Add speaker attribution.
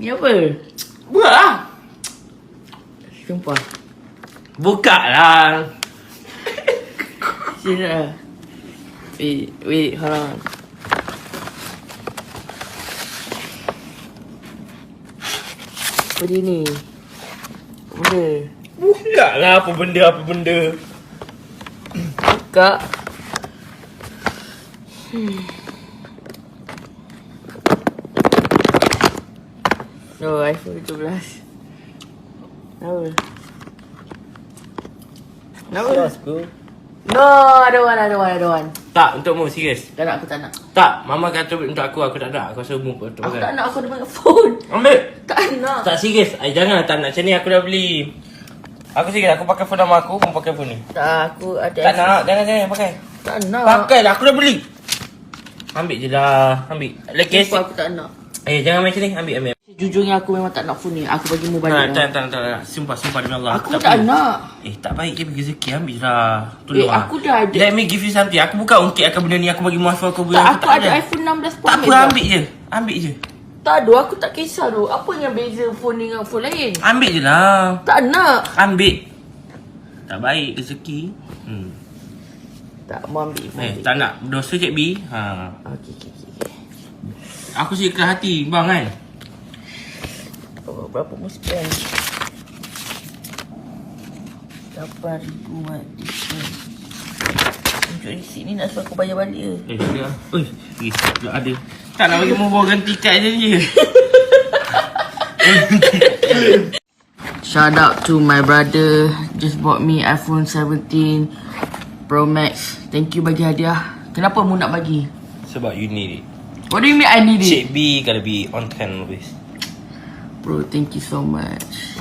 Speaker 1: Ni apa?
Speaker 2: Buat lah.
Speaker 1: Sumpah.
Speaker 2: Buka lah.
Speaker 1: Sini lah. Wait, wait, hold on. Apa dia ni? Benda?
Speaker 2: Buka lah apa benda, apa benda.
Speaker 1: Buka. Hmm. Oh, iPhone 17. Kenapa? Kenapa?
Speaker 2: bro.
Speaker 1: No, I don't want, I don't want, I don't want.
Speaker 2: Tak, untuk mu, serius.
Speaker 1: Tak nak, aku tak nak.
Speaker 2: Tak, mama kata untuk aku, aku tak nak. Aku rasa mu untuk
Speaker 1: Aku tak nak, aku ada banyak phone.
Speaker 2: Ambil.
Speaker 1: Tak nak.
Speaker 2: Tak serius. Ay, jangan tak nak. Macam ni aku dah beli. Aku serius, aku pakai phone nama aku, mu pakai phone ni.
Speaker 1: Tak, aku ada
Speaker 2: Tak nak, jangan jangan pakai.
Speaker 1: Tak nak.
Speaker 2: Pakai lah, aku dah beli. Ambil je lah. Ambil.
Speaker 1: Sumpah aku tak nak.
Speaker 2: Eh, jangan macam ni. Ambil, ambil.
Speaker 1: Sejujurnya aku memang tak nak phone ni. Aku bagi mu
Speaker 2: Tak,
Speaker 1: balik.
Speaker 2: tak, tak, tak, tak. Sumpah, sumpah demi Allah.
Speaker 1: Aku tak nak.
Speaker 2: Eh, tak baik je bagi rezeki. Ambil lah. Tolong
Speaker 1: Eh,
Speaker 2: lah.
Speaker 1: aku dah ada.
Speaker 2: Let me give you something. Aku bukan ungkit akan benda ni. Aku bagi muaf aku.
Speaker 1: Tak, aku ada iPhone 16 Pro
Speaker 2: Tak apa, ambil je. Ambil je.
Speaker 1: Tak ada, aku tak kisah tu. Apa yang beza phone ni dengan phone lain?
Speaker 2: Ambil je lah.
Speaker 1: Tak nak.
Speaker 2: Ambil. Tak baik rezeki. Hmm.
Speaker 1: Tak mau ambil phone.
Speaker 2: Eh, tak nak. Dosa Cik B. Ha.
Speaker 1: Okey, okey, okey. okey.
Speaker 2: Aku sih ikhlas hati, bang kan?
Speaker 1: Berapa mu spend? 8,000 mat. Tunjuk receipt ni nak suruh aku bayar balik ke?
Speaker 2: Eh, dia. Ui, eh, tak ada. Tak nak bagi mu bawa ganti kad je je.
Speaker 1: Shout out to my brother Just bought me iPhone 17 Pro Max Thank you bagi hadiah Kenapa mu nak bagi?
Speaker 2: Sebab you need it.
Speaker 1: What do you mean I need it?
Speaker 2: Cik B gotta be on trend always.
Speaker 1: Bro, thank you so much.